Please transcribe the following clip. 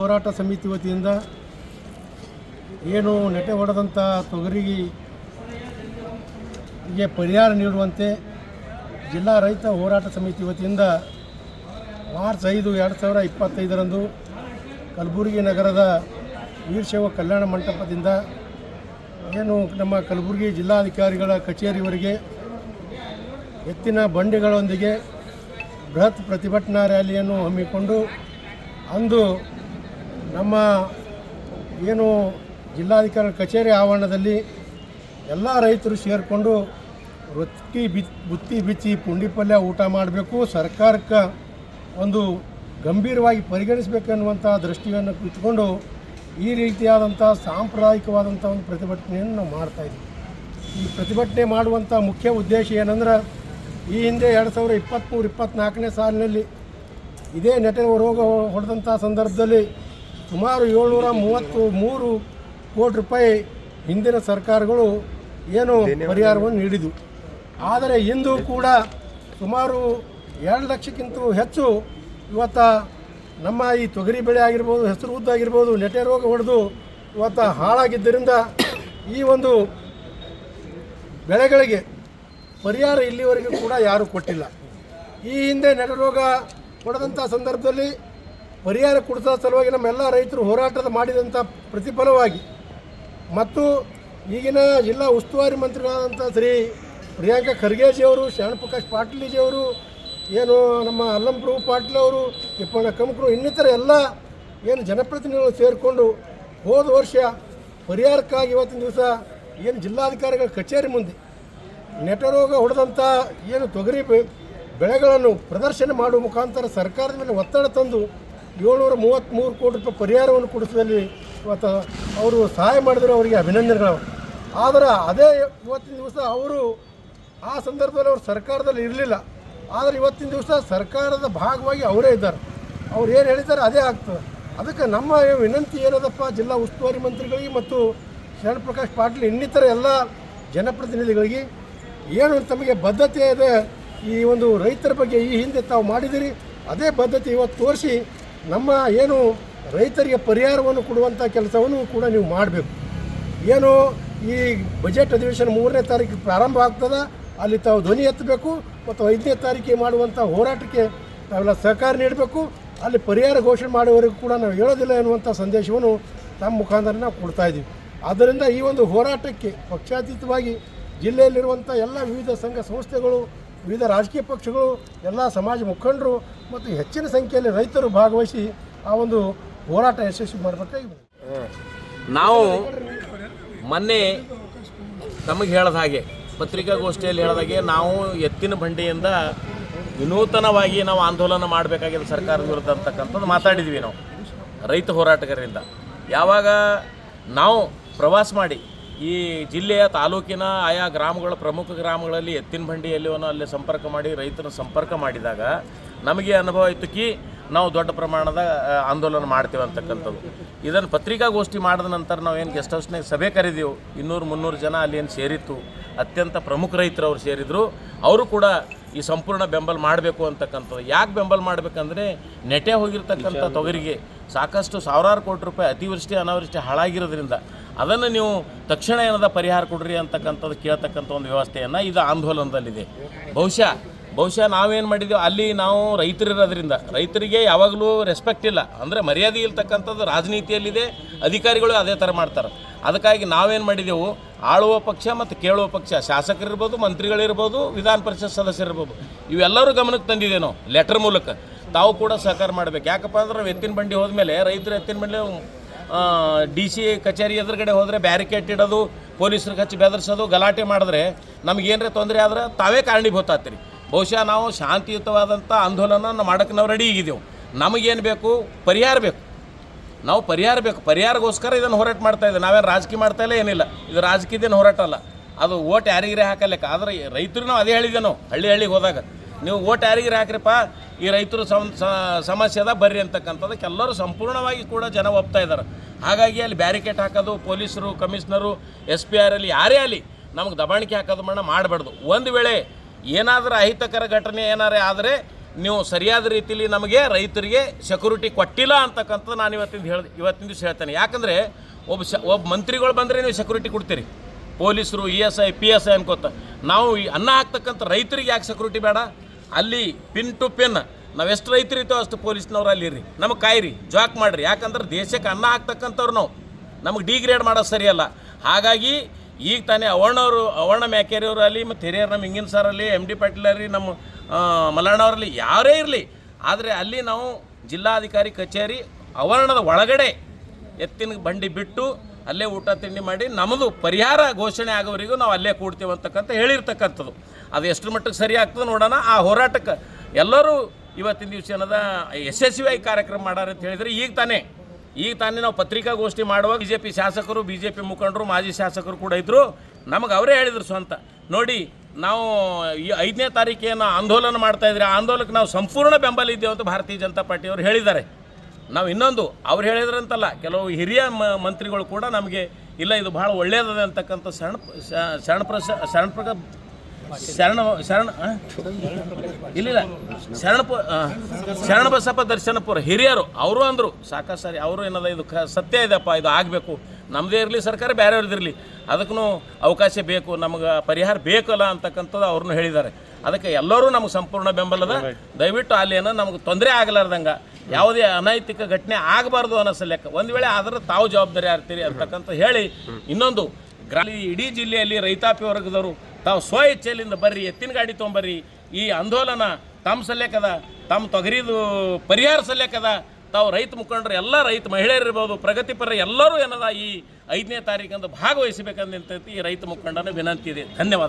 ಹೋರಾಟ ಸಮಿತಿ ವತಿಯಿಂದ ಏನು ನೆಟೆ ಹೊಡೆದಂಥ ತೊಗರಿಗೆ ಪರಿಹಾರ ನೀಡುವಂತೆ ಜಿಲ್ಲಾ ರೈತ ಹೋರಾಟ ಸಮಿತಿ ವತಿಯಿಂದ ಮಾರ್ಚ್ ಐದು ಎರಡು ಸಾವಿರ ಇಪ್ಪತ್ತೈದರಂದು ಕಲಬುರಗಿ ನಗರದ ವೀರಶೈವ ಕಲ್ಯಾಣ ಮಂಟಪದಿಂದ ಏನು ನಮ್ಮ ಕಲಬುರಗಿ ಜಿಲ್ಲಾಧಿಕಾರಿಗಳ ಕಚೇರಿವರೆಗೆ ಎತ್ತಿನ ಬಂಡಿಗಳೊಂದಿಗೆ ಬೃಹತ್ ಪ್ರತಿಭಟನಾ ರ್ಯಾಲಿಯನ್ನು ಹಮ್ಮಿಕೊಂಡು ಅಂದು ನಮ್ಮ ಏನು ಜಿಲ್ಲಾಧಿಕಾರಿ ಕಚೇರಿ ಆವರಣದಲ್ಲಿ ಎಲ್ಲ ರೈತರು ಸೇರಿಕೊಂಡು ರೊಟ್ಟಿ ಬಿ ಬುತ್ತಿ ಬಿಚ್ಚಿ ಪುಂಡಿ ಪಲ್ಯ ಊಟ ಮಾಡಬೇಕು, ಸರ್ಕಾರಕ್ಕೆ ಒಂದು ಗಂಭೀರವಾಗಿ ಪರಿಗಣಿಸಬೇಕನ್ನುವಂಥ ದೃಷ್ಟಿಯನ್ನು ಇಟ್ಕೊಂಡು ಈ ರೀತಿಯಾದಂಥ ಸಾಂಪ್ರದಾಯಿಕವಾದಂಥ ಒಂದು ಪ್ರತಿಭಟನೆಯನ್ನು ನಾವು ಇದ್ದೀವಿ. ಈ ಪ್ರತಿಭಟನೆ ಮಾಡುವಂಥ ಮುಖ್ಯ ಉದ್ದೇಶ ಏನಂದ್ರೆ, ಈ ಹಿಂದೆ ಎರಡು ಸಾವಿರದ ಇಪ್ಪತ್ತ್ಮೂರು ಇಪ್ಪತ್ತ್ನಾಲ್ಕನೇ ಸಾಲಿನಲ್ಲಿ ಇದೇ ನೆಟೆ ರೋಗ ಹೊಡೆದಂಥ ಸಂದರ್ಭದಲ್ಲಿ ಸುಮಾರು ಏಳ್ನೂರ ಮೂವತ್ತು ಮೂರು ಕೋಟಿ ರೂಪಾಯಿ ಹಿಂದಿನ ಸರ್ಕಾರಗಳು ಏನು ಪರಿಹಾರವನ್ನು ನೀಡಿದವು ಆದರೆ ಇಂದು ಕೂಡ ಸುಮಾರು ಎರಡು ಲಕ್ಷಕ್ಕಿಂತ ಹೆಚ್ಚು ಇವತ್ತ ನಮ್ಮ ಈ ತೊಗರಿ ಬೆಳೆ ಆಗಿರ್ಬೋದು ಹೆಸರು ಉದ್ದ ಆಗಿರ್ಬೋದು ನೆಟೆ ರೋಗ ಹೊಡೆದು ಇವತ್ತು ಹಾಳಾಗಿದ್ದರಿಂದ ಈ ಒಂದು ಬೆಳೆಗಳಿಗೆ ಪರಿಹಾರ ಇಲ್ಲಿವರೆಗೂ ಕೂಡ ಯಾರೂ ಕೊಟ್ಟಿಲ್ಲ. ಈ ಹಿಂದೆ ನೆಟೆ ರೋಗ ಹೊಡೆದಂಥ ಸಂದರ್ಭದಲ್ಲಿ ಪರಿಹಾರ ಕೊಡಿಸೋ ಸಲುವಾಗಿ ನಮ್ಮೆಲ್ಲ ರೈತರು ಹೋರಾಟದ ಮಾಡಿದಂಥ ಪ್ರತಿಫಲವಾಗಿ ಮತ್ತು ಈಗಿನ ಜಿಲ್ಲಾ ಉಸ್ತುವಾರಿ ಮಂತ್ರಿಗಳಾದಂಥ ಶ್ರೀ ಪ್ರಿಯಾಂಕಾ ಖರ್ಗೆಜಿಯವರು ಶರಣಪ್ರಕಾಶ್ ಪಾಟೀಲ್ಜಿಯವರು ಏನು ನಮ್ಮ ಅಲ್ಲಂಪ್ರಭು ಪಾಟೀಲ್ ಅವರು ತಿಪ್ಪಣ್ಣ ಕಮಕರು ಇನ್ನಿತರ ಎಲ್ಲ ಏನು ಜನಪ್ರತಿನಿಧಿಗಳು ಸೇರಿಕೊಂಡು ಹೋದ ವರ್ಷ ಪರಿಹಾರಕ್ಕಾಗಿ ಇವತ್ತಿನ ದಿವಸ ಏನು ಜಿಲ್ಲಾಧಿಕಾರಿಗಳ ಕಚೇರಿ ಮುಂದೆ ನೆಟರೋಗ ಹೊಡೆದಂಥ ಏನು ತೊಗರಿ ಬೆಳೆಗಳನ್ನು ಪ್ರದರ್ಶನ ಮಾಡುವ ಮುಖಾಂತರ ಸರ್ಕಾರದ ಮೇಲೆ ಒತ್ತಡ ತಂದು ಏಳ್ನೂರ ಮೂವತ್ತ್ಮೂರು ಕೋಟಿ ರೂಪಾಯಿ ಪರಿಹಾರವನ್ನು ಕೊಡಿಸುವಲ್ಲಿ ಇವತ್ತು ಅವರು ಸಹಾಯ ಮಾಡಿದ್ರು, ಅವರಿಗೆ ಅಭಿನಂದನೆಗಳು. ಆದರೆ ಅದೇ ಇವತ್ತಿನ ದಿವಸ ಅವರು ಆ ಸಂದರ್ಭದಲ್ಲಿ ಅವರು ಸರ್ಕಾರದಲ್ಲಿ ಇರಲಿಲ್ಲ. ಆದರೆ ಇವತ್ತಿನ ದಿವಸ ಸರ್ಕಾರದ ಭಾಗವಾಗಿ ಅವರೇ ಇದ್ದಾರೆ. ಅವ್ರು ಏನು ಹೇಳಿದ್ದಾರೆ ಅದೇ ಆಗ್ತದೆ. ಅದಕ್ಕೆ ನಮ್ಮ ವಿನಂತಿ ಏನದಪ್ಪ, ಜಿಲ್ಲಾ ಉಸ್ತುವಾರಿ ಮಂತ್ರಿಗಳಿಗೆ ಮತ್ತು ಶರಣಪ್ರಕಾಶ್ ಪಾಟೀಲ್ ಇನ್ನಿತರ ಎಲ್ಲ ಜನಪ್ರತಿನಿಧಿಗಳಿಗೆ ಏನು ತಮಗೆ ಬದ್ಧತೆ ಇದೆ, ಈ ಒಂದು ರೈತರ ಬಗ್ಗೆ ಈ ಹಿಂದೆ ತಾವು ಮಾಡಿದಿರಿ ಅದೇ ಬದ್ಧತೆ ಇವತ್ತು ತೋರಿಸಿ ನಮ್ಮ ಏನು ರೈತರಿಗೆ ಪರಿಹಾರವನ್ನು ಕೊಡುವಂಥ ಕೆಲಸವನ್ನು ಕೂಡ ನೀವು ಮಾಡಬೇಕು. ಏನು ಈ ಬಜೆಟ್ ಅಧಿವೇಶನ ಮೂರನೇ ತಾರೀಕು ಪ್ರಾರಂಭ ಆಗ್ತದ, ಅಲ್ಲಿ ತಾವು ಧ್ವನಿ ಎತ್ತಬೇಕು ಮತ್ತು ಐದನೇ ತಾರೀಕಿಗೆ ಮಾಡುವಂಥ ಹೋರಾಟಕ್ಕೆ ನಾವೆಲ್ಲ ಸಹಕಾರ ನೀಡಬೇಕು. ಅಲ್ಲಿ ಪರಿಹಾರ ಘೋಷಣೆ ಮಾಡುವವರೆಗೂ ಕೂಡ ನಾವು ಹೇಳೋದಿಲ್ಲ ಎನ್ನುವಂಥ ಸಂದೇಶವನ್ನು ನಮ್ಮ ಮುಖಾಂತರ ನಾವು ಕೊಡ್ತಾ ಇದ್ದೀವಿ. ಆದ್ದರಿಂದ ಈ ಒಂದು ಹೋರಾಟಕ್ಕೆ ಪಕ್ಷಾತೀತವಾಗಿ ಜಿಲ್ಲೆಯಲ್ಲಿರುವಂಥ ಎಲ್ಲ ವಿವಿಧ ಸಂಘ ಸಂಸ್ಥೆಗಳು, ವಿವಿಧ ರಾಜಕೀಯ ಪಕ್ಷಗಳು, ಎಲ್ಲ ಸಮಾಜ ಮುಖಂಡರು ಮತ್ತು ಹೆಚ್ಚಿನ ಸಂಖ್ಯೆಯಲ್ಲಿ ರೈತರು ಭಾಗವಹಿಸಿ ಆ ಒಂದು ಹೋರಾಟ ಯಶಸ್ವಿ ಮಾಡಬೇಕಾಗಿ ನಾವು ಮೊನ್ನೆ ತಮಗೆ ಹೇಳದ ಹಾಗೆ, ಪತ್ರಿಕಾಗೋಷ್ಠಿಯಲ್ಲಿ ಹೇಳಿದಾಗೆ ನಾವು ಎತ್ತಿನ ಬಂಡಿಯಿಂದ ವಿನೂತನವಾಗಿ ನಾವು ಆಂದೋಲನ ಮಾಡಬೇಕಾಗಿದೆ ಸರ್ಕಾರದ ವಿರುದ್ಧ ಅಂತಕ್ಕಂಥದ್ದು ಮಾತಾಡಿದ್ವಿ ನಾವು, ರೈತ ಹೋರಾಟಗಾರರಿಂದ. ಯಾವಾಗ ನಾವು ಪ್ರವಾಸ ಮಾಡಿ ಈ ಜಿಲ್ಲೆಯ ತಾಲೂಕಿನ ಆಯಾ ಗ್ರಾಮಗಳ ಪ್ರಮುಖ ಗ್ರಾಮಗಳಲ್ಲಿ ಎತ್ತಿನ ಬಂಡಿಯಲ್ಲಿ ಅಲ್ಲಿ ಸಂಪರ್ಕ ಮಾಡಿ ರೈತರ ಸಂಪರ್ಕ ಮಾಡಿದಾಗ ನಮಗೆ ಅನುಭವ ಇತ್ತು ಕಿ ನಾವು ದೊಡ್ಡ ಪ್ರಮಾಣದ ಆಂದೋಲನ ಮಾಡ್ತೀವಿ ಅಂತಕ್ಕಂಥದ್ದು. ಇದನ್ನು ಪತ್ರಿಕಾಗೋಷ್ಠಿ ಮಾಡಿದ ನಂತರ ನಾವು ಏನು ಗೆಸ್ಟ್ ಹೌಸ್ನಾಗ ಸಭೆ ಕರೆದೆವು. ಇನ್ನೂರು ಮುನ್ನೂರು ಜನ ಅಲ್ಲಿ ಏನು ಸೇರಿತ್ತು. ಅತ್ಯಂತ ಪ್ರಮುಖ ರೈತರು ಅವ್ರು ಸೇರಿದರು. ಅವರು ಕೂಡ ಈ ಸಂಪೂರ್ಣ ಬೆಂಬಲ ಮಾಡಬೇಕು ಅಂತಕ್ಕಂಥದ್ದು. ಯಾಕೆ ಬೆಂಬಲ ಮಾಡಬೇಕಂದ್ರೆ ನೆಟೆ ಹೋಗಿರ್ತಕ್ಕಂಥ ತೊಗರಿಗೆ ಸಾಕಷ್ಟು ಸಾವಿರಾರು ಕೋಟಿ ರೂಪಾಯಿ ಅತಿವೃಷ್ಟಿ ಅನಾವೃಷ್ಟಿ ಹಾಳಾಗಿರೋದ್ರಿಂದ ಅದನ್ನು ನೀವು ತಕ್ಷಣ ಏನದ ಪರಿಹಾರ ಕೊಡ್ರಿ ಅಂತಕ್ಕಂಥದ್ದು ಕೇಳ್ತಕ್ಕಂಥ ಒಂದು ವ್ಯವಸ್ಥೆಯನ್ನು ಇದು ಆಂದೋಲನದಲ್ಲಿದೆ. ಬಹುಶಃ ಬಹುಶಃ ನಾವೇನು ಮಾಡಿದ್ದೀವಿ ಅಲ್ಲಿ ನಾವು ರೈತರಿರೋದ್ರಿಂದ. ರೈತರಿಗೆ ಯಾವಾಗಲೂ ರೆಸ್ಪೆಕ್ಟ್ ಇಲ್ಲ. ಅಂದರೆ ಮರ್ಯಾದೆ ಇರ್ತಕ್ಕಂಥದ್ದು ರಾಜನೀತಿಯಲ್ಲಿದೆ, ಅಧಿಕಾರಿಗಳು ಅದೇ ಥರ ಮಾಡ್ತಾರೆ. ಅದಕ್ಕಾಗಿ ನಾವೇನು ಮಾಡಿದೆವು, ಆಳುವ ಪಕ್ಷ ಮತ್ತು ಕೇಳುವ ಪಕ್ಷ, ಶಾಸಕರಿರ್ಬೋದು, ಮಂತ್ರಿಗಳಿರ್ಬೋದು, ವಿಧಾನ ಪರಿಷತ್ ಸದಸ್ಯರಿರ್ಬೋದು, ಇವೆಲ್ಲರೂ ಗಮನಕ್ಕೆ ತಂದಿದ್ದೇವೆ ನಾವು ಲೆಟರ್ ಮೂಲಕ. ತಾವು ಕೂಡ ಸಹಕಾರ ಮಾಡಬೇಕು. ಯಾಕಪ್ಪ ಅಂದ್ರೆ ಎತ್ತಿನ ಬಂಡಿ ಹೋದ್ಮೇಲೆ, ರೈತರು ಎತ್ತಿನ ಬಂಡಿ ಡಿ ಸಿ ಕಚೇರಿ ಎದುರುಗಡೆ ಹೋದರೆ ಬ್ಯಾರಿಕೇಡ್ ಇಡೋದು, ಪೊಲೀಸರು ಹಚ್ಚಿ ಬೆದರ್ಸೋದು, ಗಲಾಟೆ ಮಾಡಿದ್ರೆ ನಮಗೇನರ ತೊಂದರೆ ಆದ್ರೆ ತಾವೇ ಕಾರಣೀಭೂತ ಆಗ್ತೀರಿ. ಬಹುಶಃ ನಾವು ಶಾಂತಿಯುತವಾದಂಥ ಆಂದೋಲನ ಮಾಡೋಕ್ಕೆ ನಾವು ರೆಡಿ ಆಗಿದ್ದೆವು. ನಮಗೇನು ಬೇಕು? ಪರಿಹಾರ ಬೇಕು. ನಾವು ಪರಿಹಾರ ಬೇಕು. ಪರಿಹಾರಗೋಸ್ಕರ ಇದನ್ನು ಹೋರಾಟ ಮಾಡ್ತಾ ಇದ್ದೀವಿ. ನಾವೇನು ರಾಜಕೀಯ ಮಾಡ್ತಾ ಇಲ್ಲ, ಏನಿಲ್ಲ. ಇದು ರಾಜಕೀಯದೇನು ಹೋರಾಟ ಅಲ್ಲ. ಅದು ಓಟ್ ಯಾರಿಗಿರೇ ಹಾಕಲಿಕ್ಕೆ? ಆದರೆ ರೈತರು ನಾವು ಅದೇ ಹೇಳಿದ್ದೆ ನಾವು, ಹಳ್ಳಿ ಹಳ್ಳಿಗೆ ಹೋದಾಗ. ನೀವು ಓಟ್ ಯಾರಿಗಿರೇ ಹಾಕ್ರಿಪ್ಪ? ಈ ರೈತರು ಸಮ್ ಸಮಸ್ಯೆ ಅದ ಬರ್ರಿ ಅಂತಕ್ಕಂಥದ್ದಕ್ಕೆ ಎಲ್ಲರೂ ಸಂಪೂರ್ಣವಾಗಿ ಕೂಡ ಜನ ಒಪ್ತಾ ಇದ್ದಾರೆ. ಹಾಗಾಗಿ ಅಲ್ಲಿ ಬ್ಯಾರಿಕೇಡ್ ಹಾಕೋದು, ಪೊಲೀಸರು ಕಮಿಷನರು ಎಸ್ ಪಿ ಆರ್ ಅಲ್ಲಿ ಯಾರೇ ಅಲ್ಲಿ ನಮಗೆ ದಬಾಣಿಕೆ ಹಾಕೋದು ಮಣ್ಣ ಮಾಡಬಾರ್ದು. ಒಂದು ವೇಳೆ ಏನಾದರೂ ಅಹಿತಕರ ಘಟನೆ ಏನಾರೇ ಆದರೆ ನೀವು ಸರಿಯಾದ ರೀತಿಯಲ್ಲಿ ನಮಗೆ ರೈತರಿಗೆ ಸೆಕ್ಯೂರಿಟಿ ಕೊಟ್ಟಿಲ್ಲ ಅಂತಕ್ಕಂಥದ್ದು ನಾನು ಇವತ್ತಿಂದ ಹೇಳಿ, ಇವತ್ತಿನ ದಿವಸ ಹೇಳ್ತೇನೆ. ಯಾಕಂದರೆ ಒಬ್ಬ ಶ, ಒಬ್ಬ ಮಂತ್ರಿಗಳು ಬಂದರೆ ನೀವು ಸೆಕ್ಯೂರಿಟಿ ಕೊಡ್ತೀರಿ. ಪೊಲೀಸರು, A S I, P S I ಅನ್ಕೋತ. ನಾವು ಈ ಅನ್ನ ಹಾಕ್ತಕ್ಕಂಥ ರೈತರಿಗೆ ಯಾಕೆ ಸೆಕ್ಯೂರಿಟಿ ಬೇಡ? ಅಲ್ಲಿ ಪಿನ್ ಟು ಪಿನ್ ನಾವು ಎಷ್ಟು ರೈತರು ಇರ್ತೇವೆ ಅಷ್ಟು ಪೊಲೀಸ್ನವ್ರು ಅಲ್ಲಿ ಇರ್ರಿ ನಮಗೆ ಕಾಯಿರಿ, ಜಾಕ್ ಮಾಡಿರಿ. ಯಾಕಂದ್ರೆ ದೇಶಕ್ಕೆ ಅನ್ನ ಹಾಕ್ತಕ್ಕಂಥವ್ರು ನಾವು. ನಮಗೆ ಡಿಗ್ರೇಡ್ ಮಾಡೋದು ಸರಿಯಲ್ಲ. ಹಾಗಾಗಿ ಈಗ ತಾನೇ ಅವರ್ಣವರು ಅವರ್ಣ ಮ್ಯಾಕೇರಿಯವರಲ್ಲಿ ಮತ್ತು ಹಿರಿಯರು ನಮ್ಮ ಹಿಂಗಿನ ಸರ್ ಅಲ್ಲಿ ಎಂ ಡಿ ಪಾಟೀಲ್ ಅಲ್ಲಿ ನಮ್ಮ ಆ, ಮಲ್ಲಣ್ಣವರಲ್ಲಿ ಯಾರೇ ಇರಲಿ. ಆದರೆ ಅಲ್ಲಿ ನಾವು ಜಿಲ್ಲಾಧಿಕಾರಿ ಕಚೇರಿ ಅವರ್ಣದ ಒಳಗಡೆ ಎತ್ತಿನ ಬಂಡಿ ಬಿಟ್ಟು ಅಲ್ಲೇ ಊಟ ತಿಂಡಿ ಮಾಡಿ ನಮ್ಮದು ಪರಿಹಾರ ಘೋಷಣೆ ಆಗೋವರೆಗೂ ನಾವು ಅಲ್ಲೇ ಕೂಡ್ತೀವಿ ಅಂತಕ್ಕಂಥ ಹೇಳಿರ್ತಕ್ಕಂಥದ್ದು. ಅದು ಎಷ್ಟು ಮಟ್ಟಿಗೆ ಸರಿ ಆಗ್ತದೆ ನೋಡೋಣ. ಆ ಹೋರಾಟಕ್ಕೆ ಎಲ್ಲರೂ ಇವತ್ತಿನ ದಿವಸ ಏನದ ಯಶಸ್ವಿಯಾಗಿ ಕಾರ್ಯಕ್ರಮ ಮಾಡಾರ ಅಂತ ಹೇಳಿದರೆ ಈಗ ತಾನೇ ಈಗ ತಾನೇ ನಾವು ಪತ್ರಿಕಾಗೋಷ್ಠಿ ಮಾಡುವಾಗ ಬಿ ಜೆ ಪಿ ಶಾಸಕರು ಬಿ ಜೆ ಪಿ ಮುಖಂಡರು, ಮಾಜಿ ಶಾಸಕರು ಕೂಡ ಇದ್ದರು ನಮಗೆ ಅವರೇ ಹೇಳಿದರು ಸ್ವಂತ. ನೋಡಿ, ನಾವು ಈ ಐದನೇ ತಾರೀಕೇನು ಆಂದೋಲನ ಮಾಡ್ತಾ ಇದ್ರಿ ಆ ಆಂದೋಲನಕ್ಕೆ ನಾವು ಸಂಪೂರ್ಣ ಬೆಂಬಲ ಇದ್ದೇವೆ ಅಂತ ಭಾರತೀಯ ಜನತಾ ಪಾರ್ಟಿಯವರು ಹೇಳಿದ್ದಾರೆ. ನಾವು ಇನ್ನೊಂದು, ಅವ್ರು ಹೇಳಿದ್ರಂತಲ್ಲ, ಕೆಲವು ಹಿರಿಯ ಮಂತ್ರಿಗಳು ಕೂಡ ನಮಗೆ, ಇಲ್ಲ, ಇದು ಭಾಳ ಒಳ್ಳೆಯದದ ಅಂತಕ್ಕಂಥ ಸಣ್ಣ ಸಣ್ಣ ಪ್ರಸ ಸಣ್ಣ ಪ್ರಕ ಶರಣ ಶರಣ ಇಲ್ಲ ಶರಣಪ ಶರಣ ಬಸಪ್ಪ ದರ್ಶನಪುರ ಹಿರಿಯರು, ಅವರು ಅಂದರು. ಸಾಕಷ್ಟು ಸರಿ, ಅವರು ಏನದ, ಇದು ಸತ್ಯ ಇದೆಪ್ಪ ಇದು ಆಗಬೇಕು. ನಮ್ಮದೇ ಇರಲಿ ಸರ್ಕಾರ ಬೇರೆಯವ್ರದ್ದು ಇರಲಿ. ಅದಕ್ಕೂ ಅವಕಾಶ ಬೇಕು, ನಮಗೆ ಪರಿಹಾರ ಬೇಕಲ್ಲ ಅಂತಕ್ಕಂಥದ್ದು ಅವ್ರನ್ನೂ ಹೇಳಿದ್ದಾರೆ. ಅದಕ್ಕೆ ಎಲ್ಲರೂ ನಮಗೆ ಸಂಪೂರ್ಣ ಬೆಂಬಲದ. ದಯವಿಟ್ಟು ಅಲ್ಲಿ ಏನೋ ನಮಗೆ ತೊಂದರೆ ಆಗಲಾರ್ದಂಗೆ, ಯಾವುದೇ ಅನೈತಿಕ ಘಟನೆ ಆಗಬಾರ್ದು ಅನ್ನೋ ಸಲಕ್ಕೆ ಒಂದು ವೇಳೆ ಆದರೆ ತಾವು ಜವಾಬ್ದಾರಿ ಆಗ್ತೀರಿ ಅಂತಕ್ಕಂಥ ಹೇಳಿ ಇನ್ನೊಂದು. ಗ್ರಾ ಇಡೀ ಜಿಲ್ಲೆಯಲ್ಲಿ ರೈತಾಪಿ ವರ್ಗದವರು ತಾವು ಸ್ವ ಇಚ್ಛೆಯಿಂದ ಬರ್ರಿ, ಎತ್ತಿನ ಗಾಡಿ ತೊಗೊಂಬರ್ರಿ, ಈ ಆಂದೋಲನ ತಮ್ಮ ಸಲ್ಯಾಕದ ತಮ್ಮ ತೊಗರಿದು ಪರಿಹಾರ ಸಲ್ಯಾಕದ ತಾವು ರೈತ ಮುಖಂಡರು, ಎಲ್ಲ ರೈತ ಮಹಿಳೆಯರಿರ್ಬೋದು ಪ್ರಗತಿಪರ ಎಲ್ಲರೂ ಏನದ ಈ ಐದನೇ ತಾರೀಕಂದು ಭಾಗವಹಿಸಬೇಕಂತ ಈ ರೈತ ಮುಖಂಡನ ವಿನಂತಿ ಇದೆ. ಧನ್ಯವಾದ.